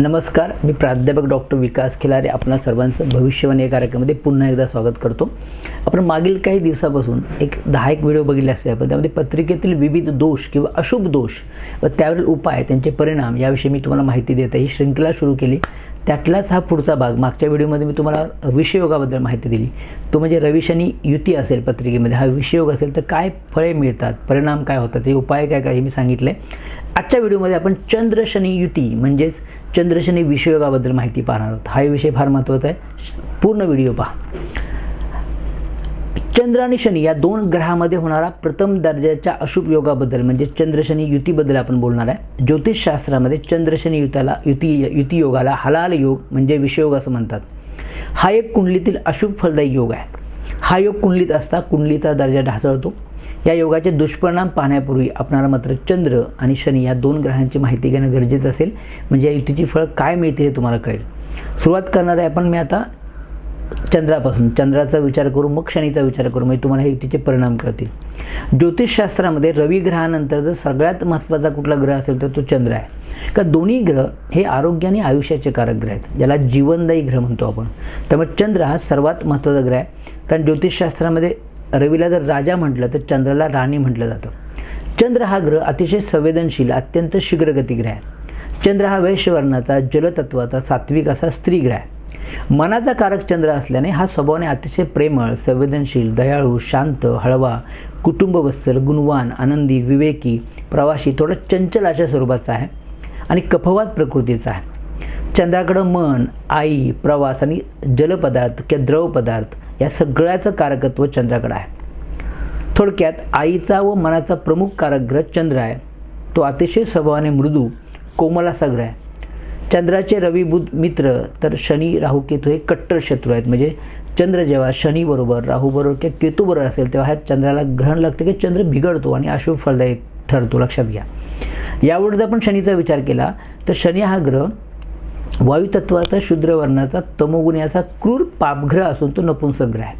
नमस्कार मी प्राध्यापक डॉक्टर विकास खिलारे आपणा सर्वांचं भविष्यवाणी या कार्यक्रमामध्ये पुन्हा एकदा स्वागत करतो. आपण मागील काही दिवसापासून एक दहा एक व्हिडिओ बघितले असते आपण त्यामध्ये पत्रिकेतील विविध दोष किंवा अशुभ दोष व त्यावरील उपाय त्यांचे परिणाम याविषयी मी तुम्हाला माहिती देत आहे. ही श्रृंखला सुरू केली. त्यातलाच हा पुढचा भाग. मागच्या व्हिडिओमध्ये मी तुम्हाला विषयोगाबद्दल माहिती दिली. तो म्हणजे रविशनी युती असेल पत्रिकेमध्ये. हा विषयोग असेल तर काय फळे मिळतात? परिणाम काय होतात? हे उपाय काय काय हे मी सांगितलं आहे आजच्या व्हिडिओमध्ये आपण चंद्रशनी युती म्हणजेच चंद्रशनी विषयोगाबद्दल माहिती पाहणार आहोत. हा विषय फार महत्त्वाचा आहे. पूर्ण व्हिडिओ पहा. चंद्र आणि शनी या दोन ग्रहामध्ये होणारा प्रथम दर्जाच्या अशुभ योगाबद्दल म्हणजे चंद्रशनी युतीबद्दल आपण बोलणार आहे. ज्योतिषशास्त्रामध्ये चंद्रशनी युताला युती युती योगाला हलाल योग म्हणजे विषयोग असं म्हणतात. हा एक कुंडलीतील अशुभ फलदायी योग आहे. हा योग कुंडलीत असता कुंडलीचा दर्जा ढासळतो. या योगाचे दुष्परिणाम पाहण्यापूर्वी आपणाला मात्र चंद्र आणि शनी या दोन ग्रहांची माहिती घेणं गरजेचं असेल. म्हणजे या युतीची फळ काय मिळते हे तुम्हाला कळेल. सुरुवात करणार आहे आपण मी आता. चंद्रापासून. चंद्राचा विचार करू मग शनीचा विचार करू म्हणजे तुम्हाला हे युतीचे परिणाम कळतील ज्योतिषशास्त्रामध्ये रवी ग्रहानंतर जर सगळ्यात महत्त्वाचा कुठला ग्रह असेल तर तो चंद्र आहे. का दोन्ही ग्रह हे आरोग्य आणि आयुष्याचे कारक ग्रह आहेत ज्याला जीवनदायी ग्रह म्हणतो आपण. त्यामुळे चंद्र हा सर्वात महत्त्वाचा ग्रह आहे. कारण ज्योतिषशास्त्रामध्ये रवीला जर राजा म्हटलं तर चंद्राला राणी म्हटलं जातं. चंद्र हा ग्रह अतिशय संवेदनशील अत्यंत शीघ्रगती ग्रह आहे. चंद्र हा वैश्यवर्णाचा जलतत्वाचा सात्विक असा स्त्री ग्रह आहे. मनाचा कारक चंद्र असल्याने हा स्वभावाने अतिशय प्रेमळ संवेदनशील दयाळू शांत हळवा कुटुंबवत्सल गुणवान आनंदी विवेकी प्रवासी थोडं चंचल अशा स्वरूपाचा आहे आणि कफवात प्रकृतीचा आहे. चंद्राकडं मन आई प्रवास आणि जलपदार्थ किंवा द्रव पदार्थ या सगळ्याचं कारकत्व चंद्राकडं आहे. थोडक्यात आईचा व मनाचा प्रमुख कारक ग्रह चंद्र आहे. तो अतिशय स्वभावाने मृदू कोमल असा ग्रह आहे. चंद्राचे रवी बुध मित्र तर शनी राहू केतू हे कट्टर शत्रू आहेत. म्हणजे चंद्र जेव्हा शनीबरोबर राहूबरोबर किंवा केतूबरोबर असेल तेव्हा ह्या चंद्राला ग्रहण लागतं की चंद्र बिघडतो आणि अशुभ फलदायी ठरतो. लक्षात घ्या. यावर जर आपण शनीचा विचार केला तर शनी हा ग्रह वायुतत्वाचा शूद्रवर्णाचा तमोगुण्याचा क्रूर पापग्रह असून तो नपुंसक ग्रह आहे.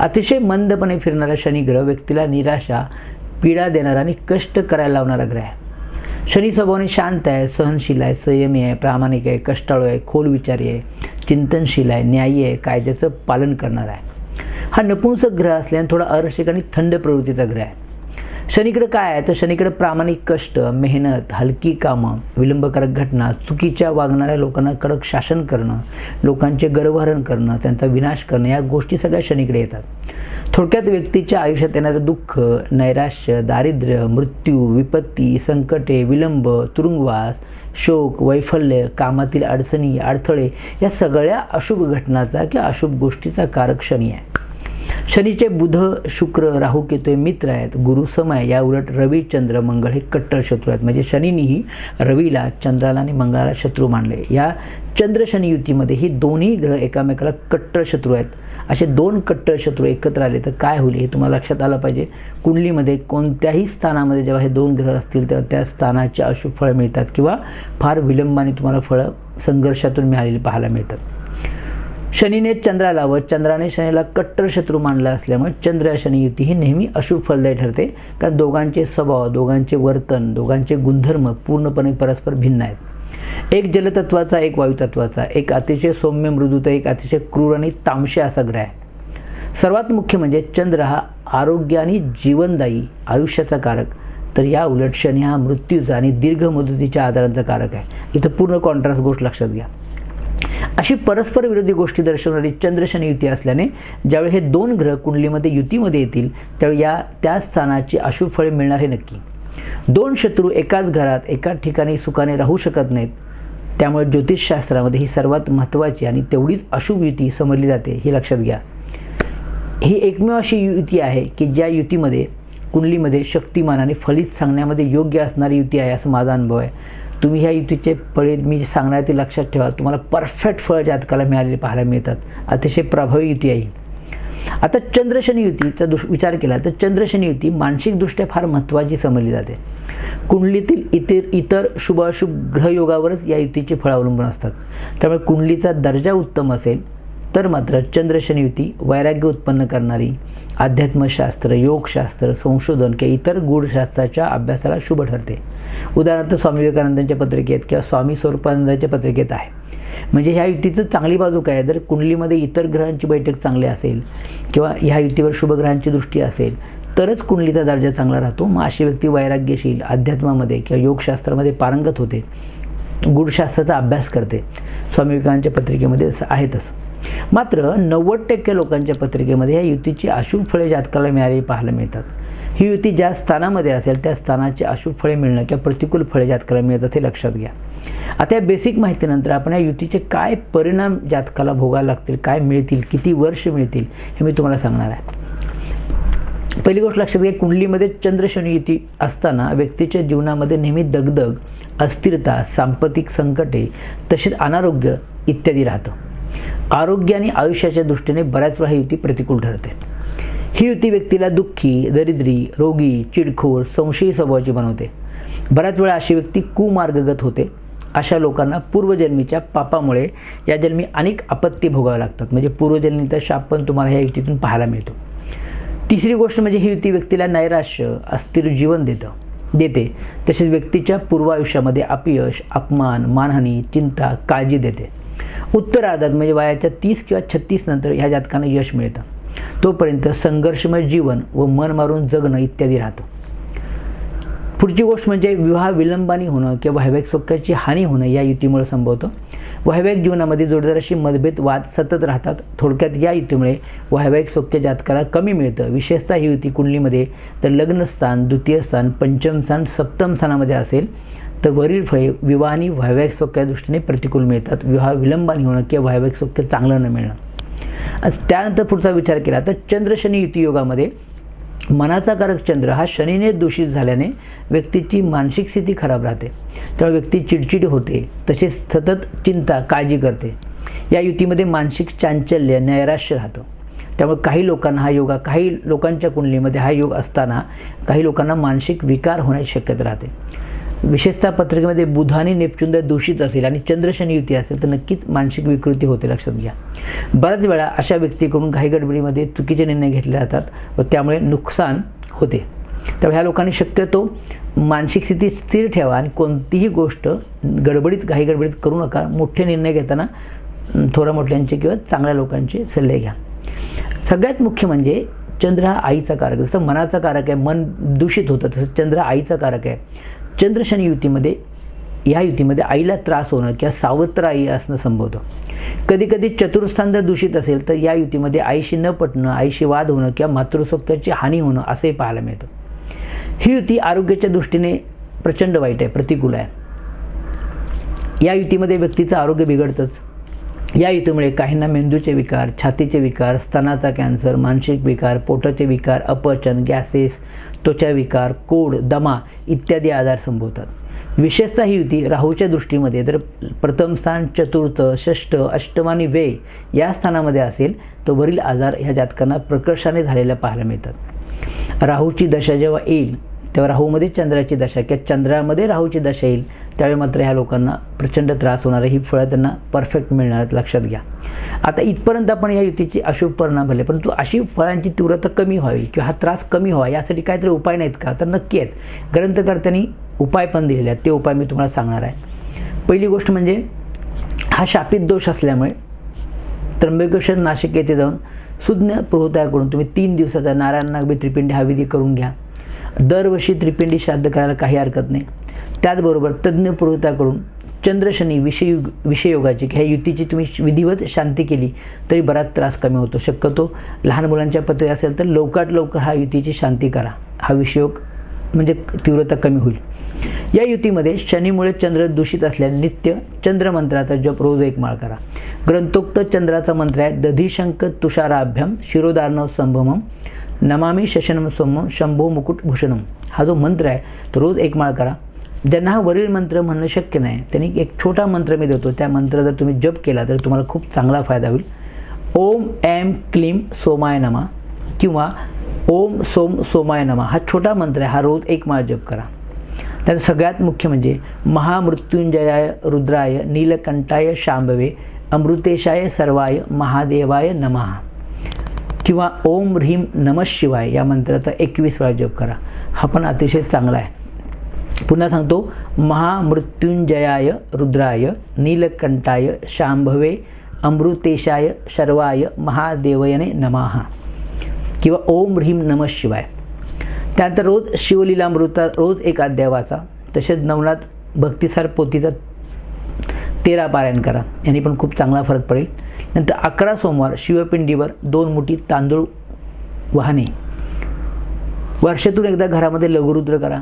अतिशय मंदपणे फिरणारा शनिग्रह व्यक्तीला निराशा पीडा देणारा आणि कष्ट करायला लावणारा ग्रह आहे. शनी स्वभावाने शांत आहे सहनशील आहे संयमी आहे प्रामाणिक आहे कष्टाळू आहे खोल विचारी आहे चिंतनशील आहे न्यायी आहे कायद्याचं पालन करणार आहे. हा नपुंसक ग्रह असल्याने थोडा अरक्षक आणि थंड प्रवृत्तीचा ग्रह आहे. शनीकडं काय आहे? तर शनीकडे प्रामाणिक कष्ट मेहनत हलकी कामं विलंबकारक घटना चुकीच्या वागणाऱ्या लोकांना कडक शासन करणं लोकांचे गर्भहरण करणं त्यांचा विनाश करणं या गोष्टी सगळ्या शनीकडे येतात. थोडक्यात व्यक्तीच्या आयुष्यात येणारं दुःख नैराश्य दारिद्र्य मृत्यू विपत्ती संकटे विलंब तुरुंगवास शोक वैफल्य कामातील अडचणी अडथळे या सगळ्या अशुभ घटनाचा किंवा अशुभ गोष्टीचा कारक शनी आहे. शनीचे बुध शुक्र राहू केतू हे मित्र आहेत. गुरु समय या उलट रवी चंद्र मंगळ हे कट्टर शत्रू आहेत. म्हणजे शनीनीही रवीला चंद्राला आणि मंगळाला शत्रू मानले. या चंद्र शनी युतीमध्ये ही दोन्ही ग्रह एकामेकाला कट्टर शत्रू आहेत. असे दोन कट्टर शत्रू एकत्र आले तर काय होईल हे तुम्हाला लक्षात आलं पाहिजे. कुंडलीमध्ये कोणत्याही स्थानामध्ये जेव्हा हे दोन ग्रह असतील तेव्हा त्या स्थानाचे अशुभ फळं मिळतात किंवा फार विलंबाने तुम्हाला फळं संघर्षातून मिळालेली पाहायला मिळतात. शनीने चंद्राला व चंद्राने शनीला कट्टर शत्रू मानला असल्यामुळे चंद्र शनी युती ही नेहमी अशुभ फलदायी ठरते. कारण दोघांचे स्वभाव दोघांचे वर्तन दोघांचे गुणधर्म पूर्णपणे परस्पर भिन्न आहेत. एक जलतत्वाचा एक वायुतत्वाचा एक अतिशय सौम्य मृदूत एक अतिशय क्रूर आणि तामशे असा ग्रह आहे. सर्वात मुख्य म्हणजे चंद्र हा आरोग्य आणि जीवनदायी आयुष्याचा कारक. तर या उलट शनी हा मृत्यूचा आणि दीर्घ मुदतीच्या आजारांचा कारक आहे. इथं पूर्ण कॉन्ट्रास्ट गोष्ट लक्षात घ्या. अशी परस्पर विरोधी गोष्टी दर्शवणारी चंद्रशनी युती असल्याने ज्यावेळी हे दोन ग्रह कुंडलीमध्ये युतीमध्ये येतील त्यावेळी या त्या स्थानाची अशुभ फळे मिळणार हे नक्की. दोन शत्रू एकाच घरात एकाच ठिकाणी सुखाने राहू शकत नाहीत. त्यामुळे ज्योतिषशास्त्रामध्ये ही सर्वात महत्त्वाची आणि तेवढीच अशुभ युती समजली जाते हे लक्षात घ्या. ही एकमेव अशी युती आहे की ज्या युतीमध्ये कुंडलीमध्ये शक्तिमान आणि फलित सांगण्यामध्ये योग्य असणारी युती आहे असं माझा अनुभव आहे. तुम्ही ह्या युतीचे फळे मी जे सांगणार ते लक्षात ठेवा. तुम्हाला परफेक्ट फळ जातकाला मिळालेले पाहायला मिळतात. अतिशय प्रभावी युती आहे आता चंद्रशनी युतीचा दुष विचार केला तर चंद्रशनी युती मानसिकदृष्ट्या फार महत्त्वाची समजली जाते. कुंडलीतील इतर इतर शुभ अशुभ ग्रहयोगावरच या युतीचे फळ अवलंबून असतात. त्यामुळे कुंडलीचा दर्जा उत्तम असेल तर मात्र चंद्रशनी युती वैराग्य उत्पन्न करणारी अध्यात्मशास्त्र योगशास्त्र संशोधन किंवा इतर गूढशास्त्राच्या अभ्यासाला शुभ ठरते. उदाहरणार्थ स्वामी विवेकानंदांच्या पत्रिकेत किंवा स्वामी स्वरूपानंदांच्या पत्रिकेत आहे. म्हणजे ह्या युतीचं चांगली बाजू काय आहे? जर कुंडलीमध्ये इतर ग्रहांची बैठक चांगली असेल किंवा ह्या युतीवर शुभग्रहांची दृष्टी असेल तरच कुंडलीचा दर्जा चांगला राहतो. मग अशी व्यक्ती वैराग्यशील अध्यात्मामध्ये किंवा योगशास्त्रामध्ये पारंगत होते. गूढशास्त्राचा अभ्यास करते. स्वामी विवेकानंदच्या पत्रिकेमध्ये आहे तसं मात्र नव्वद टक्के लोकांच्या पत्रिकेमध्ये या युतीची अशुभ फळे जातकाला मिळाली पाहायला मिळतात. ही युती ज्या स्थानामध्ये असेल त्या स्थानाची अशुभ फळे मिळणं किंवा प्रतिकूल फळे जातकाला मिळतात हे लक्षात घ्या. आता या बेसिक माहितीनंतर आपण या युतीचे काय परिणाम जातकाला भोगायला लागतील काय मिळतील किती वर्ष मिळतील हे मी तुम्हाला सांगणार आहे. पहिली गोष्ट लक्षात घ्या कुंडलीमध्ये चंद्रशनी युती असताना व्यक्तीच्या जीवनामध्ये नेहमी दगदग अस्थिरता सांपतिक संकटे तसेच अनारोग्य इत्यादी राहतं. आरोग्य आणि आयुष्याच्या दृष्टीने बऱ्याच वेळा ही युती प्रतिकूल ठरते. ही युती व्यक्तीला दुःखी दरिद्री रोगी चिडखोर संशयी स्वभावाची बनवते. बऱ्याच वेळा अशी व्यक्ती कुमार्गगत होते. अशा लोकांना पूर्वजन्मीच्या पापामुळे या जन्मी अनेक आपत्ती भोगाव्या लागतात. म्हणजे पूर्वजन्मीचा शाप पण तुम्हाला ह्या युतीतून पाहायला मिळतो. तिसरी गोष्ट म्हणजे ही युती व्यक्तीला नैराश्य अस्थिर जीवन देतं देते. तसेच व्यक्तीच्या पूर्वायुष्यामध्ये अपयश अपमान मानहानी चिंता काळजी देते. उत्तरार्धात म्हणजे वयाच्या तीस किंवा छत्तीस नंतर ह्या जातकांना यश मिळतं. तोपर्यंत संघर्षमय जीवन व मन मारून जगणं इत्यादी राहतं. पुढची गोष्ट म्हणजे विवाह विलंबाने होणं किंवा वैवाहिक सुखाची हानी होणं या युतीमुळे संभवतं. वैवाहिक जीवनामध्ये जोडीदाराशी मतभेद वाद सतत राहतात. थोडक्यात या युतीमुळे वैवाहिक सौख्य जातकाला कमी मिळतं. विशेषतः ही युती कुंडलीमध्ये तर लग्नस्थान द्वितीय स्थान पंचम स्थान सप्तम स्थानामध्ये असेल. तर वरील फळे विवाह आणि वैवाहिक सौख्या दृष्टीने प्रतिकूल मिळतात. विवाह विलंबाने होणं किंवा वैवाहिक सौख्य चांगलं न मिळणं. त्यानंतर पुढचा विचार केला तर चंद्र शनी युती योगामध्ये मनाचा कारक चंद्र हा शनीने दूषित झाल्याने व्यक्तीची मानसिक स्थिती खराब राहते. त्यामुळे व्यक्ती चिडचिड होते तसेच सतत चिंता काळजी करते. या युतीमध्ये मानसिक चांचल्य नैराश्य राहतं. त्यामुळे काही लोकांना हा योगा काही लोकांच्या कुंडलीमध्ये हा योग असताना काही लोकांना मानसिक विकार होण्याची शक्यता राहते. विशेषतः पत्रिकेमध्ये बुध आणि नेपच्यून जर दूषित असेल आणि चंद्रशनी युती असेल तर नक्कीच मानसिक विकृती होते लक्षात घ्या. बऱ्याच वेळा अशा व्यक्तीकडून घाई गडबडीमध्ये चुकीचे निर्णय घेतले जातात व त्यामुळे नुकसान होते. त्यामुळे ह्या लोकांनी शक्यतो मानसिक स्थिती स्थिर ठेवा आणि कोणतीही गोष्ट गडबडीत घाई गडबडीत करू नका. मोठे निर्णय घेताना थोड्या मोठ्यांचे किंवा चांगल्या लोकांचे सल्ले घ्या. सगळ्यात मुख्य म्हणजे चंद्र हा आईचा कारक जसं मनाचा कारक आहे मन दूषित होतं तसं चंद्र आईचा कारक आहे. चंद्रशनी युतीमध्ये या युतीमध्ये आईला त्रास होणं किंवा सावत्र आई असणं संभवतं. कधी कधी चतुर्थान जर दूषित असेल तर या युतीमध्ये आईशी न पटणं आईशी वाद होणं किंवा मातृसौख्याची हानी होणं असंही पाहायला मिळतं. ही युती आरोग्याच्या दृष्टीने प्रचंड वाईट आहे प्रतिकूल आहे. या युतीमध्ये व्यक्तीचं आरोग्य बिघडतंच. या युतीमुळे काहींना मेंदूचे विकार छातीचे विकार स्तनाचा कॅन्सर मानसिक विकार पोटाचे विकार अपचन गॅसेस त्वचा विकार कोड दमा इत्यादी आजार संभवतात. विशेषतः ही युती राहूच्या दृष्टीमध्ये जर प्रथम स्थान चतुर्थ षष्ठ अष्टम आणि वे या स्थानामध्ये असेल तर वरील आजार ह्या जातकांना प्रकर्षाने झालेल्या पाहायला मिळतात. राहूची दशा जेव्हा येईल तेव्हा राहूमध्ये चंद्राची दशा किंवा चंद्रामध्ये राहूची दशा येईल त्यावेळी मात्र ह्या लोकांना प्रचंड त्रास होणार आहे. ही फळं त्यांना परफेक्ट मिळणार आहेत. लक्षात घ्या. आता इथपर्यंत आपण या युतीची अशुभ परिणाम झाले. परंतु अशी फळांची तीव्रता कमी व्हावी किंवा हा त्रास कमी व्हावा यासाठी काहीतरी उपाय नाहीत का? तर नक्की आहेत. ग्रंथकर्त्यांनी उपाय पण दिलेले आहेत. ते उपाय मी तुम्हाला सांगणार आहे. पहिली गोष्ट म्हणजे हा शापित दोष असल्यामुळे त्र्यंबकेश्वर नाशिक येथे जाऊन सुज्ञ करून तुम्ही तीन दिवसाचा नारायण नागबी त्रिपिंडी हा विधी करून घ्या. दरवर्षी त्रिपिंडी श्राद्ध करायला काही हरकत नाही. त्याचबरोबर तज्ज्ञ पुरोहिताकडून चंद्रशनी विषय विषयोगाची ह्या युतीची तुम्ही विधिवत शांती केली तरी बराच त्रास कमी होतो. शक्यतो लहान मुलांच्या पत्रे असेल तर लवकरात लवकर हा युतीची शांती करा. हा विषयोग म्हणजे तीव्रता कमी होईल. या युतीमध्ये शनीमुळे चंद्र दूषित असल्याने नित्य चंद्रमंत्राचा जप रोज एक माळ करा. ग्रंथोक्त चंद्राचा मंत्र आहे दधिशंक तुषाराभ्यम शिरोदार्णव संभमम नमामी शशनम सोमम शंभो मुकुट भूषणम. हा जो मंत्र आहे तो रोज एक माळ करा. ज्यांना हा वरील मंत्र म्हणणं शक्य नाही. त्यांनी एक छोटा मंत्र मी देतो. त्या मंत्र जर तुम्ही जप केला तर तुम्हाला खूप चांगला फायदा होईल. ओम एम क्लीम सोमाय नमा किंवा ओम सोम सोमाय नमा हा छोटा मंत्र आहे. हा रोज एक माळ जप करा. त्यात सगळ्यात मुख्य म्हणजे महामृत्युंजयाय रुद्राय नीलकंठाय शांभवे अमृतेशाय सर्वाय महादेवाय नमः किंवा ओम ह्रीम नमः शिवाय या मंत्राचा एकवीस वेळा जप करा. हा पण अतिशय चांगला आहे. पुन्हा सांगतो महामृत्युंजयाय रुद्राय नीलकंठाय शांभवे अमृतेशाय शर्वाय महादेवयने नमः. किंवा ओम ह्रीम नमः शिवाय. त्यानंतर रोज शिवलीलामृता रोज एक अध्याय वाचा. तसेच नवनाथ भक्तिसार पोथीचा तेरा पारायण करा. यांनी पण खूप चांगला फरक पडेल. नंतर अकरा सोमवार शिवपिंडीवर दोन मुठी तांदूळ वाहने वर्षातून एकदा घरामध्ये लघुरुद्र करा.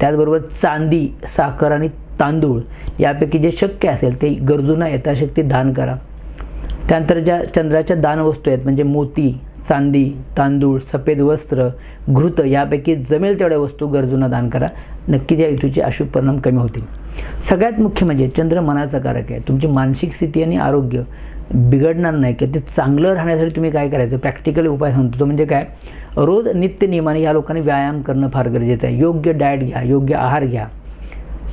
त्याचबरोबर चांदी साखर आणि तांदूळ यापैकी जे शक्य असेल ते गरजूंना यथाशक्ती दान करा. त्यानंतर ज्या चंद्राच्या दानवस्तू आहेत म्हणजे मोती चांदी तांदूळ सफेद वस्त्र घृत यापैकी जमेल तेवढ्या वस्तू गरजूंना दान करा. नक्कीच या ऋतूचे अशुभ परिणाम कमी होतील. सगळ्यात मुख्य म्हणजे चंद्र मनाचा कारक आहे. तुमची मानसिक स्थिती आणि आरोग्य बिघडणार नाही की ते चांगलं राहण्यासाठी तुम्ही काय करायचं? प्रॅक्टिकल उपाय सांगतो तो म्हणजे काय? रोज नित्य नियमाने या लोकांनी व्यायाम करणं फार गरजेचं आहे. योग्य डाएट घ्या योग्य आहार घ्या.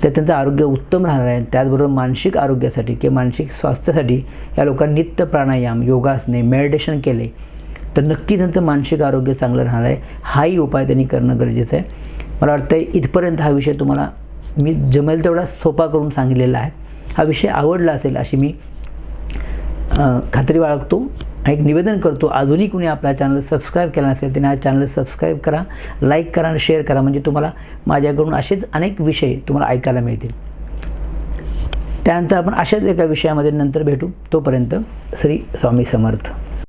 तर त्यांचं आरोग्य उत्तम राहणार आहे. त्याचबरोबर मानसिक आरोग्यासाठी किंवा मानसिक स्वास्थ्यासाठी या लोकांनी नित्य प्राणायाम योगासने मेडिटेशन केले तर नक्की त्यांचं मानसिक आरोग्य चांगलं राहणार आहे. हाही उपाय त्यांनी करणं गरजेचं आहे. मला वाटतं इथपर्यंत हा विषय तुम्हाला मी जमेल तेवढा सोपा करून सांगितलेला आहे. हा विषय आवडला असेल अशी मी खात्री बाळगतो एक निवेदन करतो. अजूनही कुणी आपला चॅनल सबस्क्राईब केला नसेल त्याने हा चॅनल सबस्क्राईब करा लाईक करा आणि शेअर करा. म्हणजे तुम्हाला माझ्याकडून असेच अनेक विषय तुम्हाला ऐकायला मिळतील. त्यानंतर आपण अशाच एका विषयामध्ये नंतर भेटू. तोपर्यंत श्री स्वामी समर्थ.